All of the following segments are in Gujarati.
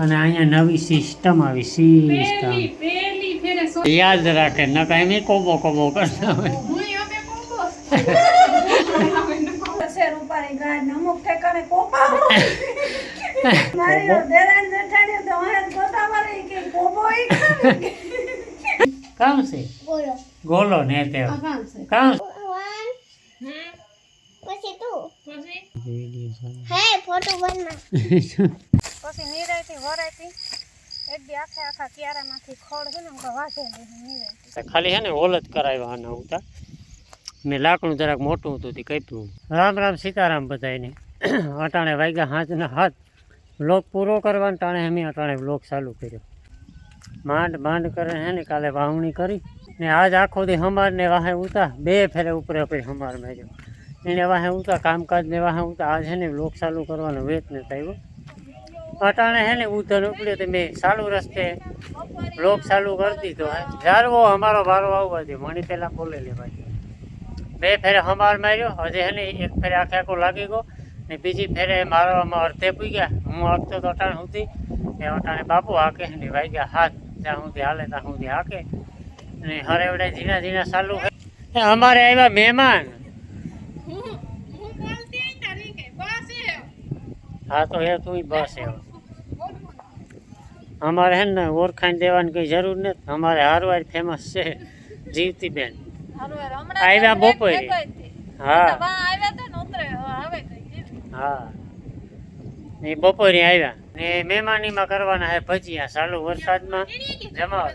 અને અહીંયા નવી સિસ્ટમ આવી સિસ્ટમ યાદ રાખે ન કાંઈ મેં કોબો કોબો કરતા હોય. કામ છે? ગોલો ને તે. કામ છે કામ વન હમ પછી તું પછી હે ફોટો બનના. પછી નિરાયથી વરાયથી એક દી આખે આખા ક્યારામાંથી ખોળ છે ને તો વાગે નહીં ખાલી હે ને ઓલ જ કરાવ્યા આના ઉતા મેં લાકડું જરાક મોટું હતું તે કપ્યું રામ રામ સીતારામ બધાને અટાણે વાગ્યા હાથના હાથ. બ્લોક પૂરો કરવાનો ટાણે અમે અટાણે બ્લોક ચાલુ કર્યો. માંડ માંડ કરે હે ને કાલે વાવણી કરી. ને આજ આખો દી હમાર ને વાહે ઉતા બે ફેરે ઉપરે પછી હમાર મેર્યો. એને વાહે ઉતા કામકાજ ને વાહે ઉતા આ છે ને લોક ચાલુ કરવાનો વેત ને આવ્યો અટાણે હે ને ઉધર ઉપડ્યો તો મેં ચાલુ રસ્તે લોક ચાલુ કરી દીધો. જારવો અમારો વારો આવવા દે મણી પહેલાં બોલે લેવાય બે ફેરે હમાર માર્યો, હજે હે ને એક ફેરે આખે આખો લાગી ગયો ને બીજી ફેરે મારવામાં અડધે પૂઈ ગયા. હું આપતો તો અટાણે સુધી એ અટાણે બાપુ હાકે ને વાગ્યા હાથ ત્યાં સુધી હાલે ત્યાં સુધી હાકે. ને હરેવડે ઝીણા ઝીણા ચાલુ અમારે આવ્યા મહેમાન હું હું બોલતી આઈ તારી કે બસ એ હા તો એ તું બસ એવો અમારે હે ને ઓળખાણ દેવાની કંઈ જરૂર નથી. અમારે હારવાર ફેમસ છે જીવતી બેન આવ્યા બપોરે. હા. હા. એ બપોરે આવ્યા. ને મહેમાનીમાં કરવાના હે ભજીયા ચાલુ વરસાદમાં જમાવ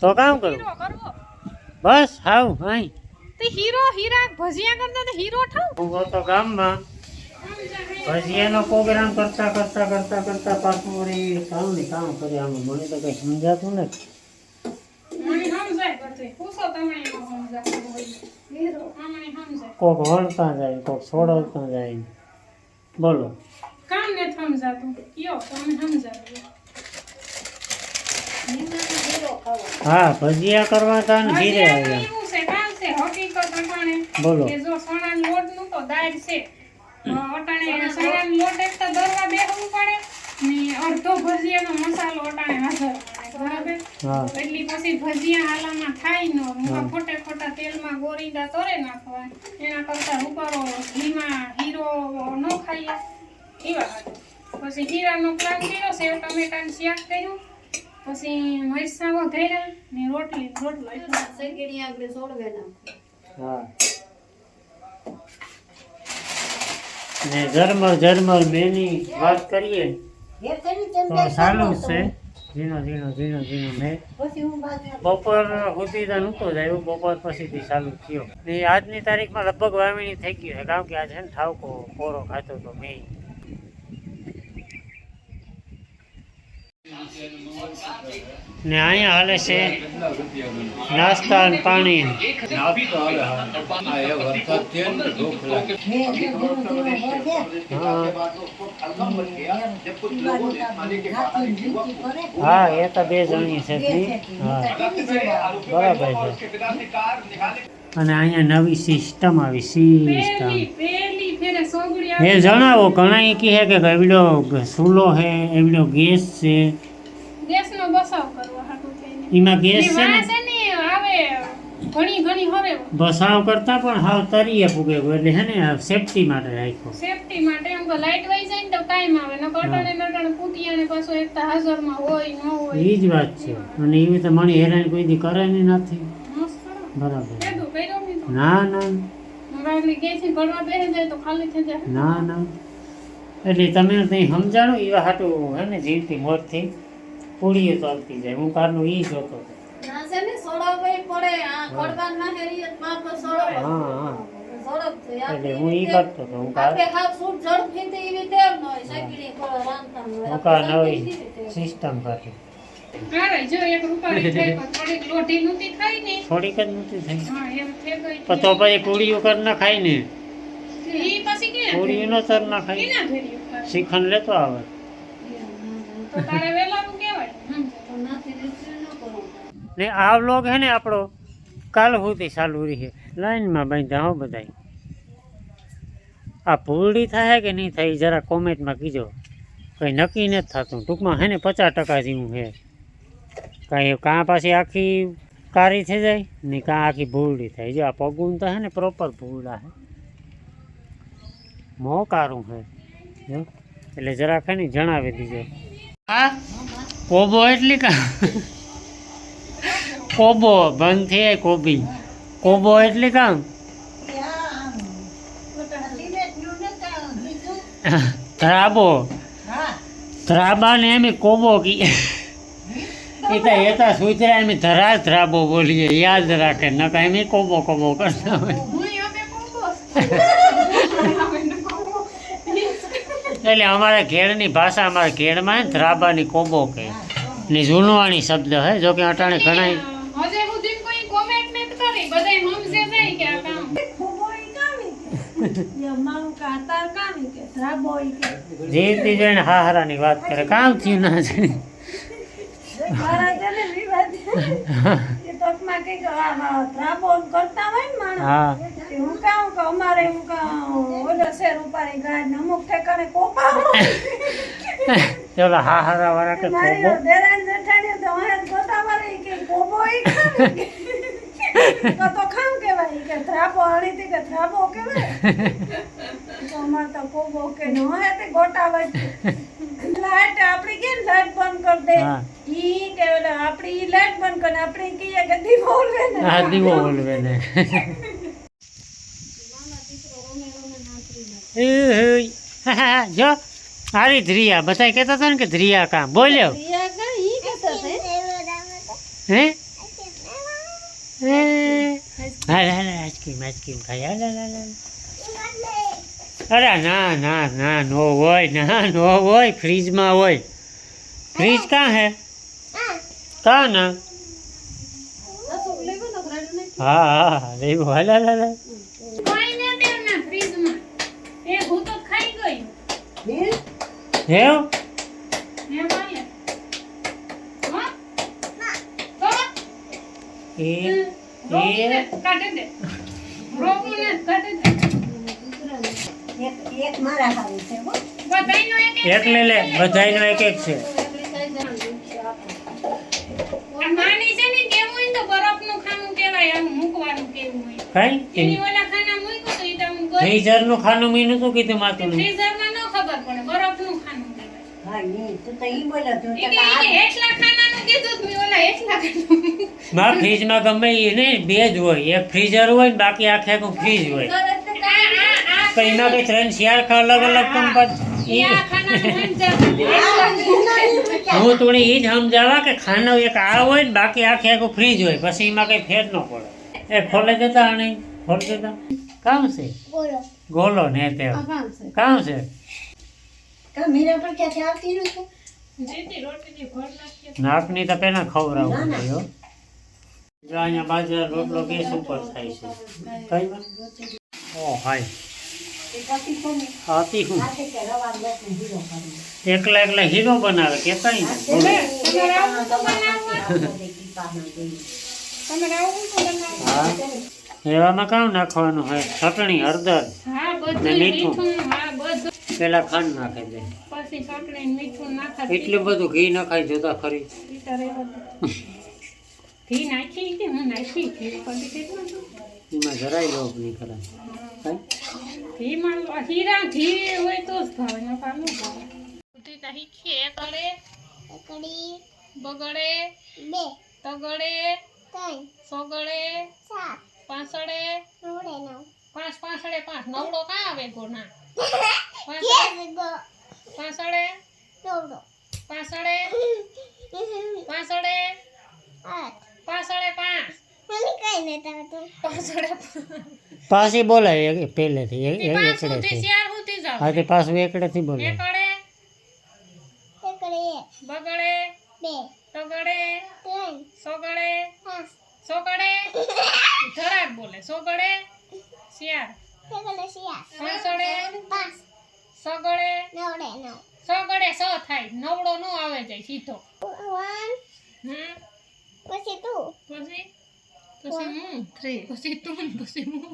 તો કામ કરું? બસ હાવ તે હીરો હીરા ભજીયા કરતા તો હીરો ઠાવ. હું તો ગામમાં. ભજીયાનો પ્રોગ્રામ કરતા કરતા કરતા કરતા પાછું વળી કામ ને કામ કરે આમ મને તો કઈ સમજાતું નથી. કોક વળતા જાય કોક છોડવતા જાય. બોલો. કામ ને સમજાતું? કયો તમને સમજાતું હા ભજીયા કરવા તા ને ઘીરે આવ્યા બોલો. જો સોનાનો લોટનું તો દાળ છે. અ, અટાણે સોનાનો લોટ એક તો દરવા બેહવું પડે ને અડધો ભજીયાનો મસાલો અટાણે હાજર પડે બરાબર હા એટલી પછી ભજીયા હાલામાં થાય નો મુકા ખોટે ખોટા તેલમાં ગોરીંદા તરે નાખવા એના કરતા રૂપારો ઘીમાં હીરો ન ખાઈએ એવા હાટુ. પછી હીરાનો પ્લાન કર્યો સેવ ટમેટાનું શાક કર્યું પછી મરચાં વઘાર્યા ને રોટલી ને રોટલો એટલું હા ને ઝરમર ઝરમર મેની વાત કરીએ તો સારું જ છે. ઝીણો ઝીણો ઝીણો ઝીણો મેં. બપોર સુધી તો નહોતો જ આવ્યો બપોર પછીથી ચાલુ થયો. ને આજની તારીખમાં લગભગ વાવણી થઈ ગયું છે કારણ કે આજે ને ઠાવકો કોરો ખાતો હતો મેં. ને અહીંયા હાલે છે નાસ્તા અને પાણી. હા. એ તો બે જણી છે બરાબર છે. અને અહીંયા નવી સિસ્ટમ આવી સિસ્ટમ એ જણાવો ઘણા કહે કે એવડો ચૂલો છે એવડો ગેસ છે. એમાં ગેસ છે ને? છે બસાવ કરતા પણ હાવ તરીએ પૂગે એટલે હે ને સેફટી માટે રાખ્યો. સેફટી માટે એમ તો લાઈટ વહી જાય ને તો ટાઈમ આવે ન કટાણે નટાણે કૂટિયા ને પાછો એક તો હાજરમાં હોય ન હોય. એ જ વાત છે. અને એવી તો મણી હેરાન કોઈ દી કરે ને નથી બરાબર. ના ના. મોબાઈલની ગેસની ઘરમાં બેસી જાય તો ખાલી થઈ જાય. ના ના. એટલે તમે નહીં સમજાણો એવા હાટું હે ને જીવથી મોતથી? પૂરીઓ ચાલતી જાય. હું કારનું એ જોતો હતો. હા. હા એટલે હું એ કરતો હતો હું કાર નવી સિસ્ટમ કાઢી જો થોડીક લોઢી નહોતી થઈ જ નથી થઈ હા એમ થઈ ગઈ પણ તો પછી પૂડીઓ કર ના ખાય ને. ઈ પછી ક્યાં નો તર ના ખાય. ક્યાં શ્રીખંડ લેતો આવે. તો તારે વેલાનું કહેવાય. હમ. ને આ વ્લોગ હે ને આપણો કાલ સુધી ચાલુ રહે. લાઈનમાં બાંધ્યા હો બધા આ પૂરડી થાય કે નહીં થાય જરા કોમેન્ટમાં કીજો. કંઈ નક્કી નથી થતું. ટૂંકમાં હે ને પચાસ ટકા જેવું છે કાંઈ કાં પાછી આખી કારી થઈ જાય ને કાં આખી ભૂરડી થાય. જો આ પગું તો હે ને પ્રોપર ભૂરડા હે. મો કારું છે જો એટલે જરાક હે ને જણાવી દીજો. હા? કોબો એટલી કા? કોબો બંધ થઈ કોબી. કોબો એટલી કામ ધ્રાબો. ધરાબા ને એમ કોબો કી એ તો એ તો સૂચરા એમ ધરા ધરાબો બોલીએ યાદ રાખે ન કાંઈ એમ કોબો કોબો કરતા હોય. એટલે અમારા ઘેરની ભાષા અમારા ઘેરમાં ધરાબાની કોબો કહે. ને જૂનવાણી શબ્દ હે જો કે અટાણે ઘણા કે કે? કે? કે? જીતી જોઈને હાહારાની વાત કરે કામ થયું ના છે માણસ હા. કે હું કામ કે અમારે હું કામ ઓલો શેર ગાય અમુક ઠેકાણે કોપા ચલો હાહારા વાળા કે કોબો તો ખામ કહેવાય કે ધ્રાબો અણીથી કે ધ્રાબો કહેવાય. તો અમારે તો કોબો કે ન હોય તે ગોટા વચ્ચે લાઈટ આપણી કે લાઈટ બંધ કરી દે. ઈ કે ઓલા આપણી ઈ લાઈટ બંધ કરે આપણે કહીએ કે દીવો ઓલવે ને હા દીવો બોલવે ને એ હોય. હા, હા, જો. હારી ધ્રિયા બધા કહેતા હતા ને કે ધ્રિયા કામ. બોલ્યો. રિયા કા ઈ કહેતા હતા હે? એ હાલ હાલ આઈસ્ક્રીમ આઈસ્ક્રીમ ખાઈ. હાલ હાલ હાલ, હાલ. અરે ના ના ના નો હોય ના નો હોય ફ્રીજમાં હોય. ફ્રીજ કાં હે? ના. હા હા હા લેવું લા હેવ તો એ એ. કાઢી દે રોકું ને દે એક એક મારા હારું છે હો. બધાયનો એક લે બધાયનો એક એક છે. આ માની છે ને કેવું હોય તો બરફનું ખાનું કહેવાય આમ મૂકવાનું કેવું હોય. કઈ? એની ઓલા ખાના મૂક્યું તો ઈ તો ફ્રીઝરનું ફ્રીઝરનું ખાનું મીનું શું કીધું માતું ફ્રીઝરમાં ન ખબર પડે બરફનું ખાનું હા ઈ તો ઈ બોલ્યો તું ઈ કે ઈ કે હેઠલા ખાનાનું કીધું તો મેં ઓલા માં ફ્રીજમાં ગમે એ નહીં બે જ હોય. એક ફ્રીઝર હોય ને બાકી આખે આખું ફ્રીજ હોય. તો એમાં કઈ ત્રણ શિયાળ ખા અલગ અલગ પણ હું તું એ જ સમજાવા કે ખાનો એક આ હોય ને બાકી આખે આખું ફ્રીજ હોય. પછી એમાં કઈ ફેર ન પડે. એ ખોલે દેતા અને ખોલ દેતા કામ છે? ગોલો ને તે કામ છે. જીતી નાકની તો પેલા જો અહીંયા બાજરા રોટલો ગેસ ઉપર થાય છે. કઈ ઓ હાય. હાથી હું? એકલા એકલા હીરો બનાવે કે બનાવવા હા એવામાં કામ નાખવાનું હોય? ચટણી હળદર ને મીઠું. મીઠું હા બધું. પેલા ખાંડ નાખે દે. પછી ચટણી ને મીઠું નાખાતી એટલું બધું ઘી નખાય જોતા ખરી. ઘી નાખી કે હું હતું? એમાં જરાય લોભ નહીં કઈ ઘીમાં હીરા ઘી હોય તો જ ભાવે ન ભાવે. શીખીએ એકડે એકડી બગડે બે તગડે ત્રણ સોગડે સાત પાંસડે નવડે નવ. પાંચ પાંસડે પાંચ. નવડો કા આવે ગોના? પાંસડે? નવડો. પાંસડે? પાંસડે? આઠ. પાંસડે પાંચ. બોલે પાછી બોલાય પહેલેથી એકડેથી હા તે પાછું એકડેથી એકડે બગડે બે. સોગડે સોગડે ધરાક બોલે સોગડે શિયાળ. એકડી શિયા પાંસડે પાંચ. સગડે નવડે નવ. સગડે સ થાય. નવડો નો આવે જાય સીધો. પછી તું. પછી? પછી હું થ્રી પછી તું પછી હું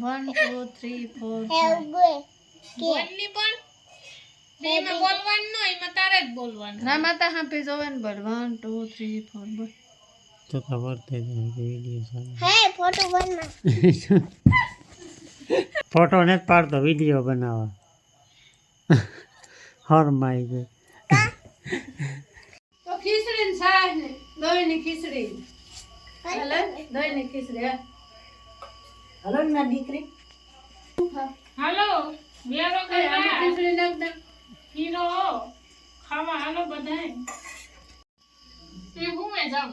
વન ટુ થ્રી ફોર કે બોલની પણ? એમાં બોલવાનું ન એમાં તારે જ બોલવાનું ના માતા હાંભી જોવે ને બોલ. વન ટુ થ્રી ફોર બોલ. તો તો વર્તે વીડિયો સારો. હે ફોટો બનમાં ફોટો ને પાડતો વીડિયો બનાવવા. હર માય ગઈ તો ખીચડી ને ને દહીં ની ખીચડી. હાલે દહીં ની ખીચડી હા. હલો ના દીકરી. હલો વેરો કરવા ખીચડી નાખ દે. હીરો ખાવા હાલો બધાય. એ હું મે જાઉં?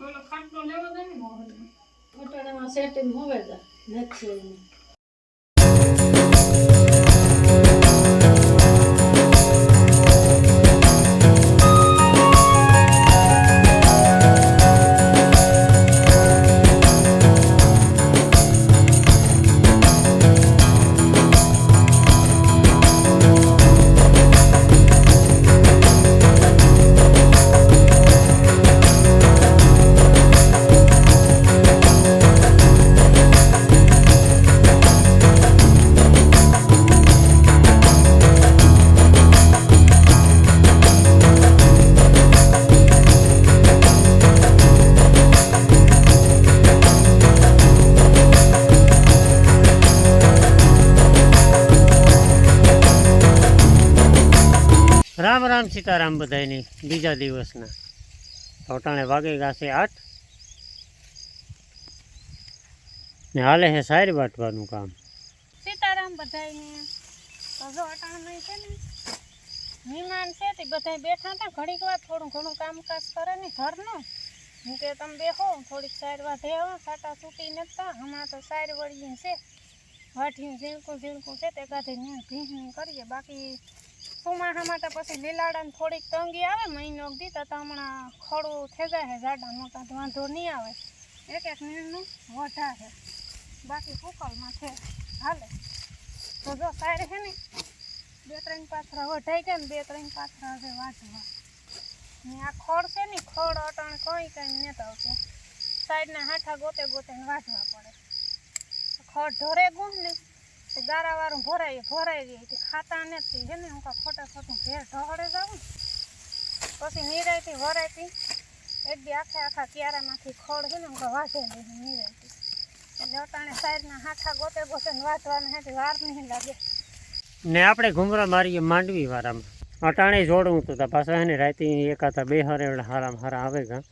ઓલો ખાટલો લેવો દે ને મોહનમાં. ફોટોમાં સેટિંગ હોવે જ નથી. સીતારામ બધાયની બીજા દિવસના. અટાણે વાગે ગાશે આઠ. ને હાલે છે સારી વાટવાનું કામ. સીતારામ બધાયને તો જો અટાણમાં છે ને મહેમાન છે તે બધાય બેઠા હતા, ઘડીક વાર થોડું ઘણું કામકાજ કરે ને ઘરનું. હું કે તમે બેહો, થોડીક સાઈડ વાઢે આવો સાટા છૂટી નતા, હમણાં તો સાઈડ વળીએ છે. વાઢીને ઝીણકું ઝીણકું છે તે કાઢી ને ભીંસણી કરીએ, બાકી ચોમાસા માટે પછી લીલાડાને થોડીક તંગી આવે, મહિનો દીધા તો હમણાં ખડું થઈ જાય જાડા મોટા તો વાંધો નહીં આવે. એક એક નીરનું વધારે. બાકી કુકલમાં છે. હાલે. તો જો સાઈડ છે ને, બે ત્રણ પાથરા વઢાઈ ગયા ને બે ત્રણ પાથરા હવે વાંચવા ને આ ખડ છે ને, ખડ અટણ કંઈ કંઈ નથી આવતું. સાઈડના હાથા ગોતે ગોતે વાંચવા પડે. ખડ ઢોરે ગું ને તે ગારાવાળું ભરાય ભરાઈ જાય. તે ખાતા નથી. છે ને, હું ખોટા ખોટું ઘેર ઢોળે જાઉં પછી નિરાયતી ભરાયતી એક દી આખે આખા ક્યારામાંથી ખોળ છે ને, હું વાંચે વાઢે નિરાયતી. એટલે અટાણે સાઈડના હાથા ગોતે ગોતે વાંચવાના હેઠી વાર નહીં લાગે. ને આપણે ઘુમરા મારીએ માંડવી વાળામાં અટાણે જોડવું તો પાછા હે ને, રાતે એકાતા બે હરે હારામ હારા આવે ગા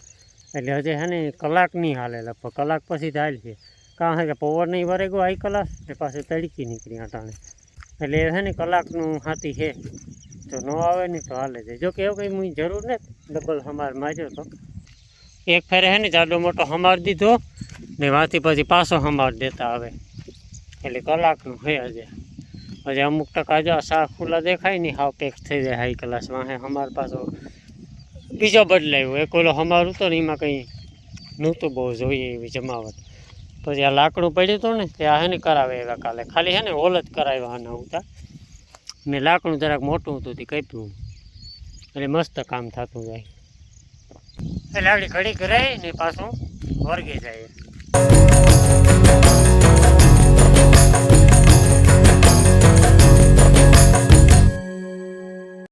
એટલે હજે હે ને, કલાક નહીં હાલે લગભગ. કલાક પછી જ હાલ છે કાં હે કે પવન નહીં ભરે ગયો આઈ કલાક ને પાછી તડકી નીકળી અટાણે. એટલે એ છે ને કલાકનું હાથી છે. જો ન આવે ને તો હાલે જાય. જો કે એવું કંઈ મુઈ જરૂર નથી, ડબલ હમાર માર્યો તો. એક ફેરે હે ને જાડો મોટો હમાર દીધો, ને વાંથી પછી પાછો હમાર દેતા આવે. એટલે કલાકનું છે હજે હજી અમુક ટકા જો શાક ખુલ્લા દેખાય ને, હાવ પેક થઈ જાય હાઈ ક્લાસમાં હે અમાર પાછો બીજો બદલાયો. એક ઓલો હમારું તો ને એમાં કંઈ નહોતું બહુ જોઈએ એવી જમાવટ. પછી આ લાકડું પડ્યું હતું ને, તે આ ને કરાવે એવા કાલે. ખાલી હે ને હોલ જ કરાવ્યા આના ઉતા. ને લાકડું જરાક મોટું હતું તે કપ્યું એટલે મસ્ત કામ થતું જાય. એટલે આગળ ઘડીક રહી ને પાછું વર્ગે જાય.